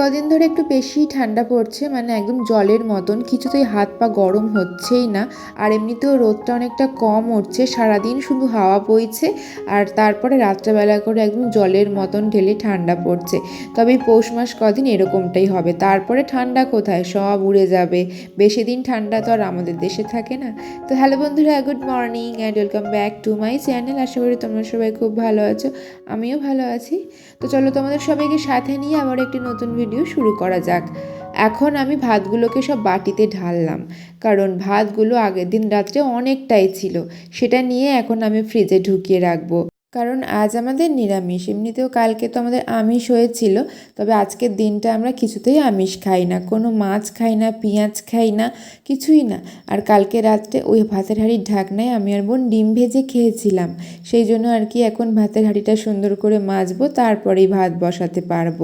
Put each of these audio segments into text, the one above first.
কদিন ধরে একটু বেশি ঠান্ডা পড়ছে মানে একদম জলের মতন। কিছুতেই হাত পা গরম হচ্ছেই না। আর এমনিতেও রোদটা অনেকটা কম উঠছে। সারাদিন শুধু হাওয়া বইছে, আর তারপরে রাত্রেবেলা করে একদম জলের মতন ঢেলে ঠান্ডা পড়ছে। তবে এই পৌষ মাস কদিন এরকমটাই হবে। তারপরে ঠান্ডা কোথায়? সব উড়ে যাবে। বেশি দিন ঠান্ডা তো আর আমাদের দেশে থাকে না। তো হ্যালো বন্ধুরা good morning and welcome back to my channel আশা করি তোমরা সবাই খুব ভালো আছো। আমিও ভালো আছি। তো চলো তোমাদের সবাইকে সাথে নিয়ে আবার একটি নতুন ভিডিও শুরু করা যাক। এখন আমি ভাতগুলোকে সব বাটিতে ঢাললাম, কারণ ভাতগুলো আগের দিন রাত্রে অনেকটাই ছিল, সেটা নিয়ে এখন আমি ফ্রিজে ঢুকিয়ে রাখব। কারণ আজ আমাদের নিরামিষ, এমনিতেও কালকে তো আমাদের আমিষ হয়েছিল, তবে আজকের দিনটা আমরা কিছুতেই আমিষ খাই না, কোনো মাছ খাই না, পেঁয়াজ খাই না, কিছুই না। আর কালকে রাত্রে ওই ভাতের হাঁড়ির ঢাকনায় আমি আর বোন ডিম ভেজে খেয়েছিলাম, সেই জন্য আর কি এখন ভাতের হাঁড়িটা সুন্দর করে মাজবো, তারপরেই ভাত বসাতে পারব।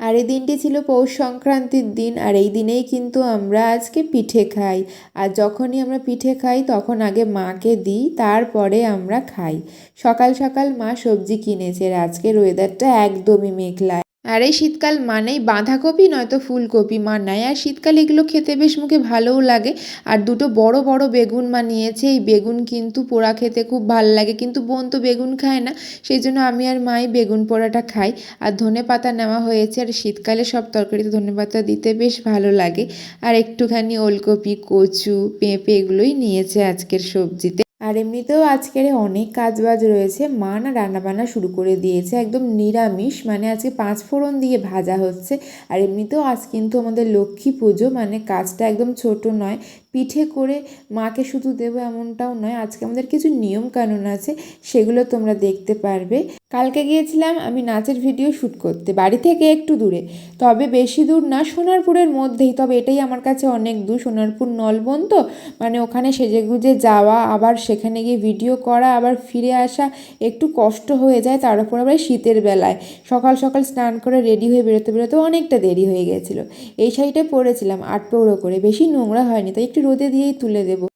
আর এই দিনটি ছিল পৌষ সংক্রান্তির দিন, আর এই দিনেই কিন্তু আমরা আজকে পিঠে খাই। আর যখনই আমরা পিঠে খাই, তখন আগে মাকে দিই, তারপরে আমরা খাই। সকাল সকাল মা সবজি কিনেছে, আর আজকের ওয়েদারটা একদমই মেঘলা আর এই শীতকাল মানেই বাঁধাকপি, নয়তো ফুলকপি। মানায় আর শীতকাল, এগুলো খেতে বেশ মুখে ভালোও লাগে। আর দুটো বড় বড় বেগুন মা নিয়েছে। এই বেগুন কিন্তু পোড়া খেতে খুব ভালো লাগে। কিন্তু বোন তো বেগুন খায় না। সেই জন্য আমি আর মাই বেগুন পোড়াটা খাই। আর ধনে পাতা নেওয়া হয়েছে। আর শীতকালে সব তরকারিতে ধনে পাতা দিতে বেশ ভালো লাগে। আর একটুখানি ওলকপি, কচু, পেঁপে এগুলোই নিয়েছে আজকের সবজিতে। আর এমনিতেও আজকের অনেক কাজবাজ রয়েছে। মা না রান্নাবান্না শুরু করে দিয়েছে, একদম নিরামিষ মানে আজকে পাঁচ ফোড়ন দিয়ে ভাজা হচ্ছে। আর এমনিতেও আজ কিন্তু আমাদের লক্ষ্মী পুজো মানে কাজটা একদম ছোট নয় পিঠে করে মাকে শুধু দেবো এমনটাও নয়, আজকে আমাদের কিছু নিয়ম কানুন আছে, সেগুলো তোমরা দেখতে পারবে। কালকে গিয়েছিলাম আমি নাচের ভিডিও শ্যুট করতে, বাড়ি থেকে একটু দূরে। তবে বেশি দূর না, সোনারপুরের মধ্যেই, তবে এটাই আমার কাছে অনেক দূর, সোনারপুর নলবন তো মানে ওখানে সেজে গুজে যাওয়া, আবার সেখানে গিয়ে ভিডিও করা, আবার ফিরে আসা, একটু কষ্ট হয়ে যায়, তার উপর আবার শীতের বেলায়। সকাল সকাল স্নান করে রেডি হয়ে বেরোতে বেরোতে অনেকটা দেরি হয়ে গেছিল। এই শাড়িটা পরেছিলাম, আট পৌড়ো করে, বেশি নোংরা হয়নি, তাই একটু রোদে দিয়েই তুলে দেবো।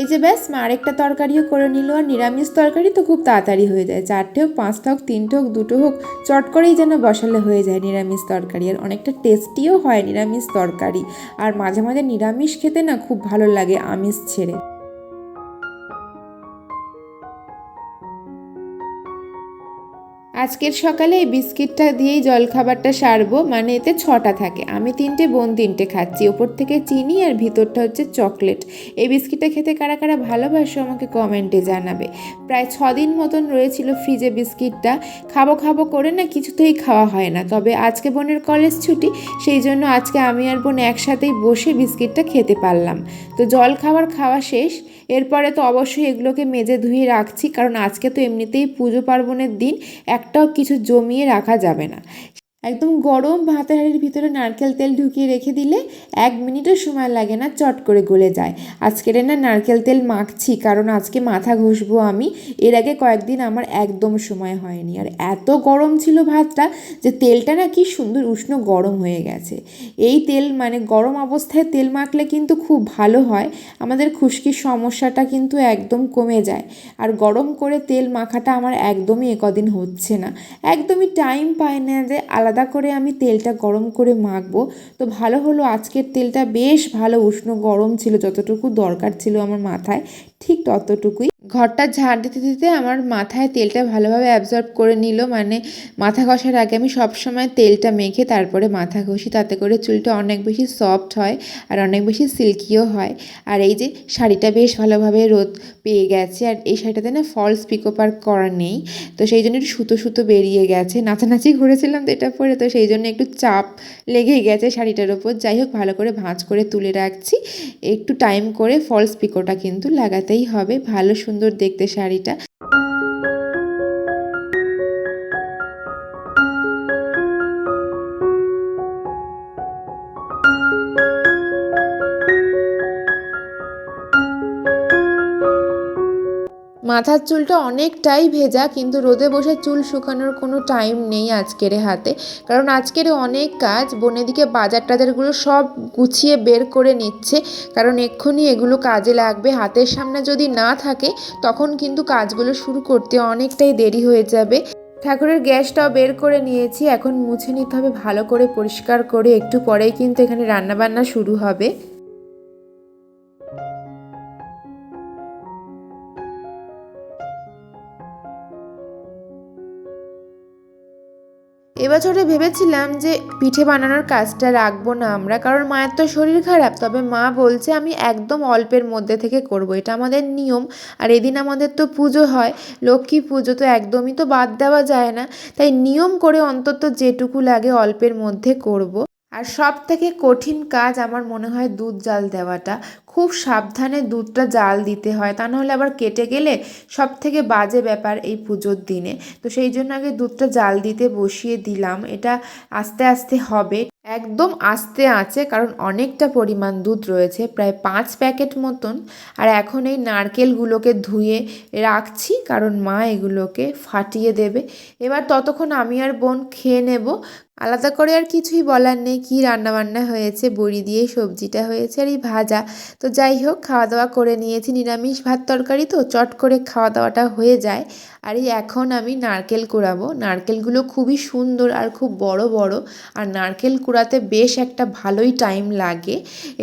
এই যে ব্যাস, মা আরেকটা তরকারিও করে নিল। আর নিরামিষ তরকারি তো খুব তাড়াতাড়ি হয়ে যায়। চারটে হোক, পাঁচটা হোক, তিনটে হোক, দুটো হোক, চট করেই যেন বসালে হয়ে যায় নিরামিষ তরকারি। আর অনেকটা টেস্টিও হয় নিরামিষ তরকারি। আর মাঝে মাঝে নিরামিষ খেতে না খুব ভালো লাগে আমিষ ছেড়ে। আজকের সকালে এই বিস্কিটটা দিয়েই জলখাবারটা সারবো মানে এতে ছটা থাকে। আমি তিনটে, বোন তিনটে খাচ্ছি। ওপর থেকে চিনি আর ভিতরটা হচ্ছে চকলেট। এই বিস্কিটটা খেতে কারা কারা ভালোবাসো আমাকে কমেন্টে জানাবে। প্রায় ছ দিন মতন রয়েছিল ফ্রিজে বিস্কিটটা। খাব খাব করে না কিছুতেই খাওয়া হয় না। তবে আজকে বোনের কলেজ ছুটি, সেই জন্য আজকে আমি আর বোন একসাথেই বসে বিস্কিটটা খেতে পারলাম। তো জল খাবার খাওয়া শেষ। এরপরে তো অবশ্যই এগুলোকে মেজে ধুয়ে রাখছি, কারণ আজকে তো এমনিতেই পুজো পার্বণের দিন, একটাও কিছু জমিয়ে রাখা যাবে না। একদম গরম ভাতের হাঁড়ির ভিতরে নারকেল তেল ঢুকিয়ে রেখে দিলে এক মিনিটও সময় লাগে না, চট করে গলে যায়। আজকের না নারকেল তেল মাখছি, কারণ আজকে মাথা ঘষবো আমি। এর আগে কয়েকদিন আমার একদম সময় হয়নি। আর এত গরম ছিল ভাতটা যে তেলটা না কি সুন্দর উষ্ণ গরম হয়ে গেছে। এই তেল মানে গরম অবস্থায় তেল মাখলে কিন্তু খুব ভালো হয়। আমাদের খুশকির সমস্যাটা কিন্তু একদম কমে যায়। আর গরম করে তেল মাখাটা আমার একদমই একদিন হচ্ছে না। একদমই টাইম পায় না যে আলাদা আলাদা করে আমি তেলটা গরম করে মাখবো। তো ভালো হলো আজকের তেলটা বেশ ভালো উষ্ণ গরম ছিল, যতটুকু দরকার ছিল আমার মাথায়, ঠিক ততটুকুই। ঘরটা ঝাড় দিতে দিতে আমার মাথায় তেলটা ভালোভাবে অ্যাবজর্ব করে নিল। মানে মাথা ঘষার আগে আমি সবসময় তেলটা মেখে তারপরে মাথা ঘষি। তাতে করে চুলটা অনেক বেশি সফট হয় আর অনেক বেশি সিল্কিও হয়। আর এই যে শাড়িটা বেশ ভালোভাবে রোদ পেয়ে গেছে আর এই শাড়িটাতে না ফলস পিকোপার করা নেই। তো সেই জন্য একটু সুতো সুতো বেরিয়ে গেছে। নাচানাচি ঘুরেছিলাম তো এটা পরে। তো সেই জন্য একটু চাপ লেগেই গেছে শাড়িটার ওপর। যাই হোক, ভালো করে ভাঁজ করে তুলে রাখছি। একটু টাইম করে ফলস পিকোটা কিন্তু লাগাতেই হবে। ভালো সুন্দর দেখতে শাড়িটা। মাথার চুলটা অনেকটাই ভেজা, কিন্তু রোদে বসে চুল শুকানোর কোনো টাইম নেই আজকের হাতে। কারণ আজকের অনেক কাজ বোনেদিকে বাজার টাজারগুলো সব গুছিয়ে বের করে নিচ্ছে। কারণ এক্ষুনি এগুলো কাজে লাগবে। হাতের সামনে যদি না থাকে, তখন কিন্তু কাজগুলো শুরু করতে অনেকটাই দেরি হয়ে যাবে। ঠাকুরের গ্যাসটাও বের করে নিয়েছি। এখন মুছে নিতে হবে, ভালো করে পরিষ্কার করে। একটু পরেই কিন্তু এখানে রান্নাবান্না শুরু হবে। এবছরে ভেবেছিলাম যে পিঠে বানানোর কাজটা রাখব না আমরা, কারণ মায়ের তো শরীর খারাপ। তবে মা বলছে আমি একদম অল্পের মধ্যে থেকে করব। এটা আমাদের নিয়ম, আর এদিন আমাদের তো পুজো হয়, লক্ষ্মী পুজো তো একদমই তো বাদ দেওয়া যায় না। তাই নিয়ম করে অন্তত যেটুকু লাগে অল্পের মধ্যে করব। আর সব থেকে কঠিন কাজ আমার মনে হয় দুধ জাল দেওয়াটা। খুব সাবধানে দুধটা জাল দিতে হয়। তা নাহলে আবার কেটে গেলে সব থেকে বাজে ব্যাপার এই পুজোর দিনে। তো সেই জন্য আগে দুধটা জাল দিতে বসিয়ে দিলাম। এটা আস্তে আস্তে হবে। একদম আস্তে আছে, কারণ অনেকটা পরিমাণ দুধ রয়েছে, প্রায় পাঁচ প্যাকেট মতন। আর এখন এই নারকেলগুলোকে ধুয়ে রাখছি, কারণ মা এগুলোকে ফাটিয়ে দেবে। এবার ততক্ষণ আমি আর বোন খেয়ে নেব। আলাদা করে আর কিছুই বলার নেই, কী রান্নাবান্না হয়েছে, বড়ি দিয়ে সবজিটা হয়েছে আর এই ভাজা। তো যাই হোক খাওয়া দাওয়া করে নিয়েছি, নিরামিষ ভাত তরকারি তো, চট করে খাওয়া দাওয়াটা হয়ে যায়। আর এই এখন আমি নারকেল কুড়াবো। নারকেলগুলো খুবই সুন্দর আর খুব বড় বড়, আর নারকেল কুড়াতে বেশ একটা ভালোই টাইম লাগে,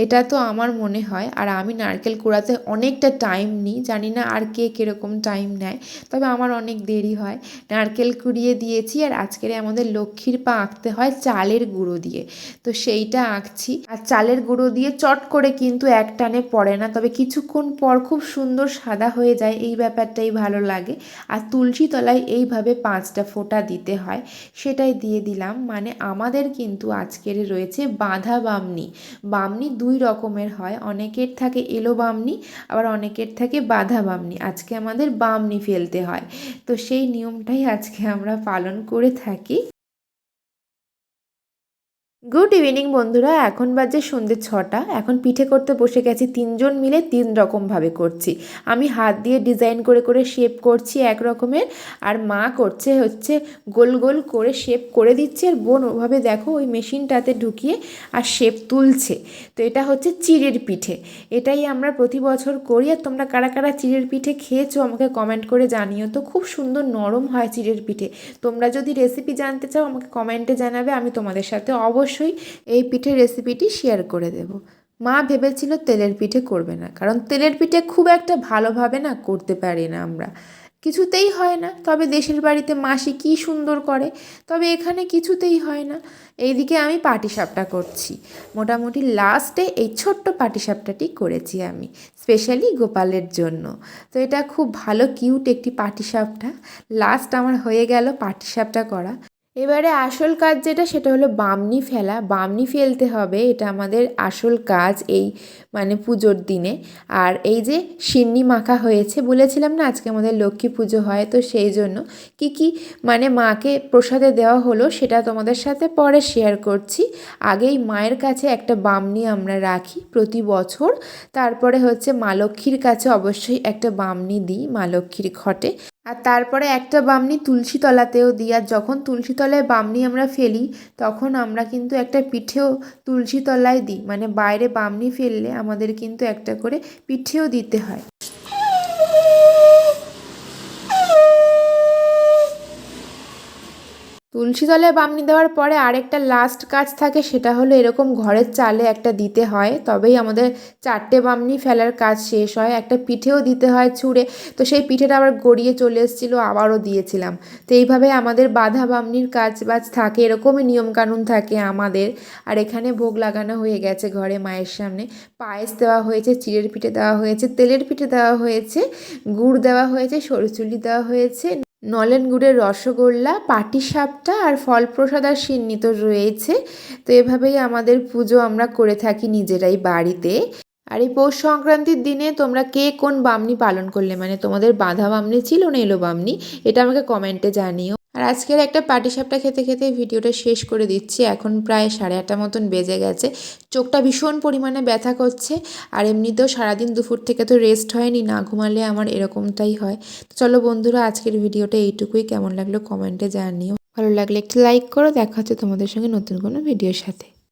এটা তো আমার মনে হয়। আর আমি নারকেল কুড়াতে অনেকটা টাইম নিই, জানি না আর কে কীরকম টাইম নেয়, তবে আমার অনেক দেরি হয়। নারকেল কুড়িয়ে দিয়েছি আর আজকের আমাদের লক্ষ্মীর পা আঁকতে হয় চালের গুঁড়ো দিয়ে। তো সেইটা আঁকছি। আর চালের গুঁড়ো দিয়ে চট করে কিন্তু এক টানে পড়ে না, তবে কিছুক্ষণ পর খুব সুন্দর সাদা হয়ে যায়, এই ব্যাপারটাই ভালো লাগে। আর তুলসী তলায় এইভাবে পাঁচটা ফোঁটা দিতে হয়, সেটাই দিয়ে দিলাম। মানে আমাদের কিন্তু আজকের রয়েছে বাঁধা বামনি। বামনি দুই রকমের হয়। অনেকের থাকে এলো বামনি, আবার অনেকের থাকে বাঁধা বামনি। আজকে আমাদের বামনি ফেলতে হয়। তো সেই নিয়মটাই আজকে আমরা পালন করে থাকি। গুড ইভিনিং বন্ধুরা। এখন বাজে সন্ধ্যে ছটা। এখন পিঠে করতে বসে গেছি তিনজন মিলে তিন রকমভাবে করছি। আমি হাত দিয়ে ডিজাইন করে করে শেপ করছি এক রকমের। আর মা করছে হচ্ছে গোল গোল করে শেপ করে দিচ্ছে। আর বোন ওভাবে দেখো ওই মেশিনটাতে ঢুকিয়ে আর শেপ তুলছে। তো এটা হচ্ছে চিড়ের পিঠে। এটাই আমরা প্রতি বছর করি। আর তোমরা কারা কারা চিড়ের পিঠে খেয়েছো আমাকে কমেন্ট করে জানিও তো। খুব সুন্দর নরম হয় চিড়ের পিঠে। তোমরা যদি রেসিপি জানতে চাও আমাকে কমেন্টে জানাবে। আমি তোমাদের সাথে অবশ্যই অবশ্যই এই পিঠের রেসিপিটি শেয়ার করে দেব। মা ভেবেছিল তেলের পিঠে করবে না, কারণ তেলের পিঠে খুব একটা ভালোভাবে না করতে পারি না আমরা। কিছুতেই হয় না, তবে দেশের বাড়িতে মাসি কী সুন্দর করে, তবে এখানে কিছুতেই হয় না। এইদিকে আমি পাটিসাপটা করছি। মোটামুটি লাস্টে এই ছোট্ট পাটিসাপটাটি করেছি আমি স্পেশালি গোপালের জন্য। তো এটা খুব ভালো কিউট একটি পাটিসাপটা। লাস্ট আমার হয়ে গেল পাটিসাপটা করা। এবারে আসল কাজ যেটা, সেটা হলো বামনি ফেলা। বামনি ফেলতে হবে, এটা আমাদের আসল কাজ এই মানে পুজোর দিনে। আর এই যে সিন্নি মাখা হয়েছে, বলেছিলাম না আজকে আমাদের লক্ষ্মী পুজো হয়, তো সেই জন্য কি কি মানে মাকে প্রসাদে দেওয়া হলো, সেটা তোমাদের সাথে পরে শেয়ার করছি। আগেই মায়ের কাছে একটা বামনি আমরা রাখি প্রতি বছর। তারপরে হচ্ছে মা লক্ষ্মীর কাছে অবশ্যই একটা বামনি দিই, মা লক্ষ্মীর ঘটে। আর তারপরে একটা বামনি তুলসী তলাতেও দিই, আর যখন তুলসী তলায় বামনি আমরা ফেলি, তখন আমরা কিন্তু একটা পিঠেও তুলসী তলায় দিই। মানে বাইরে বামনি ফেললে আমাদের কিন্তু একটা করে পিঠেও দিতে হয়। তুলসী তলায় বামনি দেওয়ার পরে আরেকটা লাস্ট কাজ থাকে, সেটা হলো এরকম ঘরের চালে একটা দিতে হয়। তবেই আমাদের চারটে বামনি ফেলার কাজ শেষ হয়। একটা পিঠেও দিতে হয় ছুঁড়ে। তো সেই পিঠেটা আবার গড়িয়ে চলে এসেছিল, আবারও দিয়েছিলাম। তো এইভাবে আমাদের বাধা বামনির কাজ বাজ থাকে, এরকমই নিয়মকানুন থাকে আমাদের। আর এখানে ভোগ লাগানো হয়ে গেছে ঘরে মায়ের সামনে। পায়েস দেওয়া হয়েছে, চিড়ের পিঠে দেওয়া হয়েছে, তেলের পিঠে দেওয়া হয়েছে, গুড় দেওয়া হয়েছে সরচুলি দেওয়া হয়েছে। নলেন গুড়ের রসগোল্লা, পাটিসাপটা আর ফল প্রসাদ আর সিন্নি তো রয়েছে। তো এভাবেই আমাদের পুজো আমরা করে থাকি নিজেরাই বাড়িতে। আর এই পৌষ সংক্রান্তির দিনে তোমরা কে কোন বামনি পালন করলে? মানে তোমাদের বাঁধা বামনি ছিল না এলো বামনি এটা আমাকে কমেন্টে জানিও। আর আজকের একটা পাটিসাপটা খেতে খেতে ভিডিওটা শেষ করে দিচ্ছি। এখন প্রায় সাড়ে আটটা মতন বেজে গেছে। চোখটা ভীষণ পরিমাণে ব্যথা করছে। আর এমনিতেও সারাদিন দুপুর থেকে তো রেস্ট হয়নি, না ঘুমালে আমার এরকমটাই হয়। তো চলো বন্ধুরা, আজকের ভিডিওটা এইটুকুই। কেমন লাগল কমেন্টে জানিও। ভালো লাগলে একটু লাইক করো। দেখা হচ্ছে তোমাদের সঙ্গে নতুন কোনো ভিডিওর সাথে।